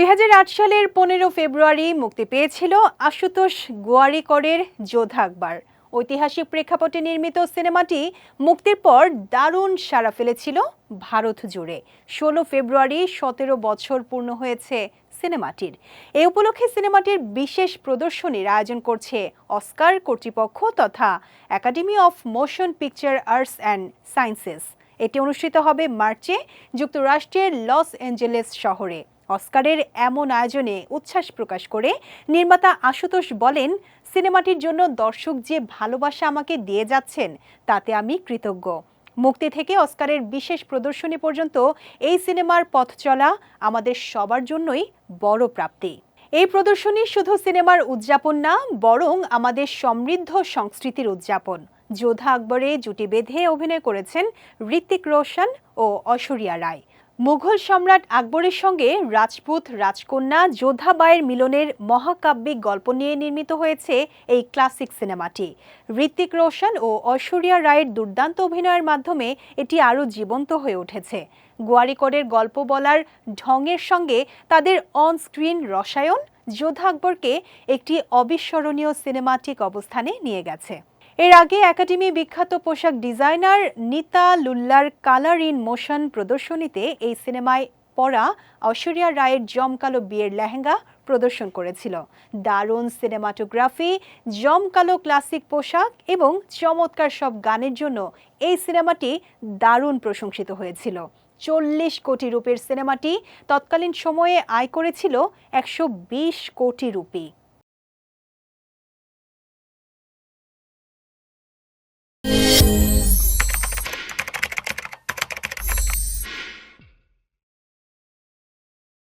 দুই হাজার আট সালের পনেরো ফেব্রুয়ারি মুক্তি পেয়েছিল আশুতোষ গোয়ারিকরের যোধা আকবর। ঐতিহাসিক প্রেক্ষাপটে নির্মিত সিনেমাটি মুক্তির পর দারুণ সাড়া ফেলেছিল ভারত জুড়ে। ষোলো ফেব্রুয়ারি সতেরো বছর পূর্ণ হয়েছে সিনেমাটির। এই উপলক্ষে সিনেমাটির বিশেষ প্রদর্শনীর আয়োজন করছে অস্কার কর্তৃপক্ষ তথা Academy of Motion Picture Arts and Sciences. এটি অনুষ্ঠিত হবে মার্চে যুক্তরাষ্ট্রের লস অ্যাঞ্জেলেস শহরে। অস্কারের এমন আয়োজনে উচ্ছ্বাস প্রকাশ করে নির্মাতা আশুতোষ বলেন, সিনেমাটির জন্য দর্শক যে ভালোবাসা আমাকে দিয়ে যাচ্ছেন, তাতে আমি কৃতজ্ঞ। মুক্তি থেকে অস্কারের বিশেষ প্রদর্শনী পর্যন্ত এই সিনেমার পথ চলা আমাদের সবার জন্যই বড় প্রাপ্তি। এই প্রদর্শনী শুধু সিনেমার উদযাপন না, বরং আমাদের সমৃদ্ধ সংস্কৃতির উদযাপন। যোধা আকবরে জুটি বেঁধে অভিনয় করেছেন ঋত্বিক রোশন ও ঐশ্বরিয়া রায়। মুঘল সম্রাট আকবরের সঙ্গে রাজপুত, রাজকন্যা যোধাবাইয়ের মিলনের মহাকাব্যিক গল্প নিয়ে নির্মিত হয়েছে এই ক্লাসিক সিনেমাটি। ঋত্বিক রোশন ও ঐশ্বরিয়া রায়ের দুর্দান্ত অভিনয়ের মাধ্যমে এটি আরও জীবন্ত হয়ে উঠেছে। গোয়ারিকরের গল্প বলার ঢঙের সঙ্গে তাদের অন স্ক্রিন রসায়ন যোধা আকবরকে একটি অবিস্মরণীয় সিনেমাটিক অবস্থানে নিয়ে গেছে। এর আগে একাডেমি বিখ্যাত পোশাক designer Neeta Lulla colour in motion প্রদর্শনীতে এই সিনেমায় পরা ঐশ্বরিয়া রায়ের জমকালো বিয়ের লেহেঙ্গা প্রদর্শন করেছিল। দারুণ সিনেমাটোগ্রাফি, জমকালো ক্লাসিক পোশাক এবং চমৎকার সব গানের জন্য এই সিনেমাটি দারুণ প্রশংসিত হয়েছিল। চল্লিশ কোটি রুপির সিনেমাটি তৎকালীন সময়ে আয় করেছিল একশো বিশ কোটি রুপি।